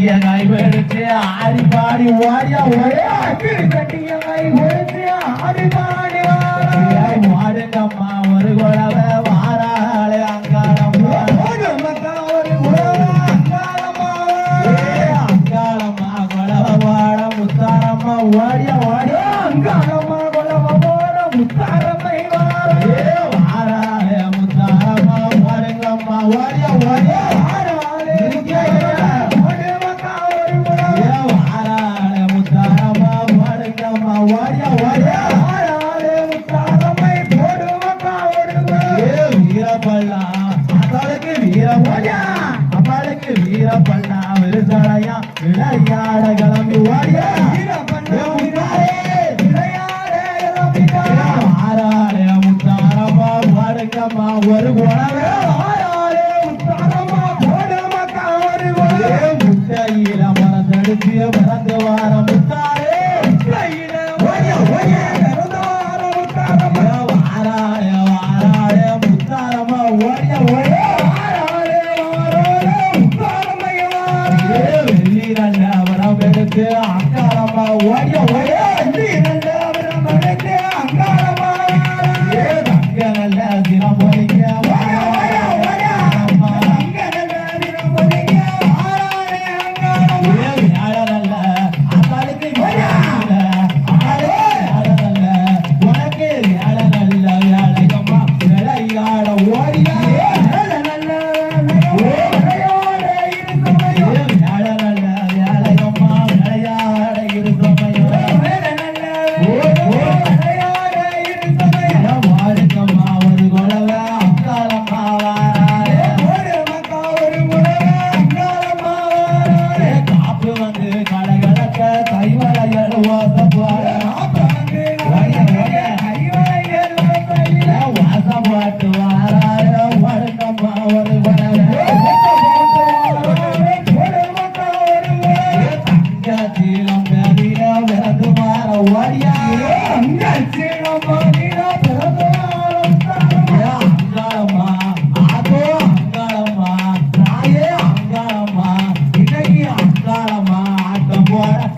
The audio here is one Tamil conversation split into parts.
கட்டியங்காய் வெடிச்சு ஆடி பாடி ஓடியா ஒரே கட்டியங்காய் வெடிச்சு ஆடி பாடி மாடுங்கம்மா ஒரு குழவை வாராளே அங்காளம் ஒரு குழவை அங்காளம்மா. அங்காளம்மா குழவை வாட முத்தாரம்மா ஓடியா விளையாட கிளம்பி ஓடிய ஒரு குணவே முத்தையில மறந்தடுத்து மறந்து வார முத்தாரே வாராய வாராய முத்தாரமா ஓடிய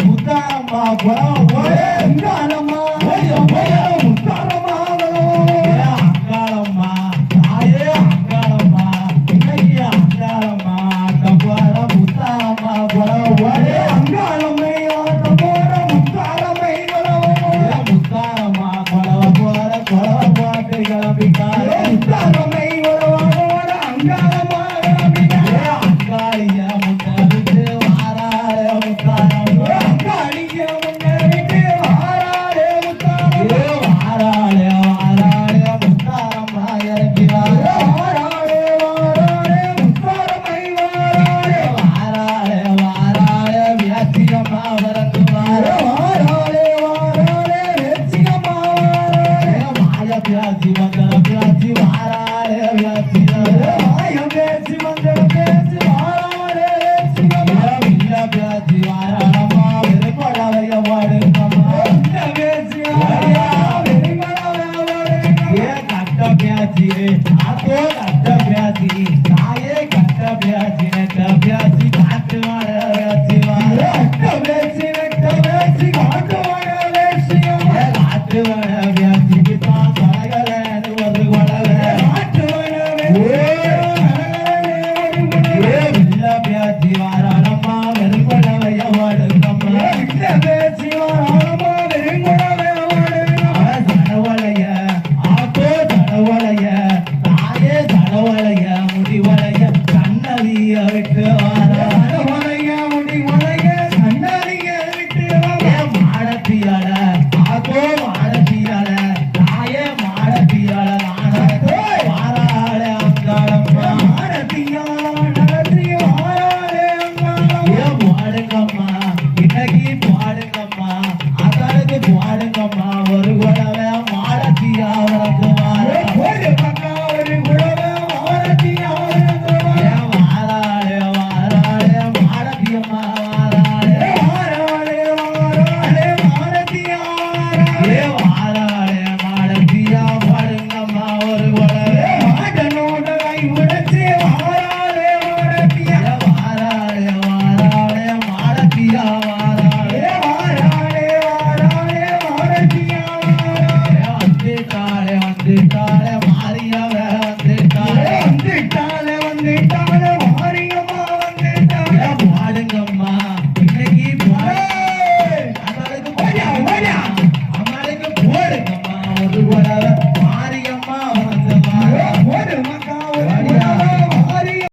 முத்தாரம்மா புறம் போய முத்தாரம்மா போய போய முத்தாரம்மா அங்காளம்மா தாயே அங்காளம்மா இன்னைக்கு அங்காளம்மா தப்பார முத்தாரம்மா புறம் போய அங்காளம்மையோ தப்பார முத்தாரம்மைகளோ முத்தாரம்மா கொலவ போற கொலவ போட்டு கிளம்பிட்டாரே முத்தாரம் you வந்து கால மாறியாவே வந்து கால வந்து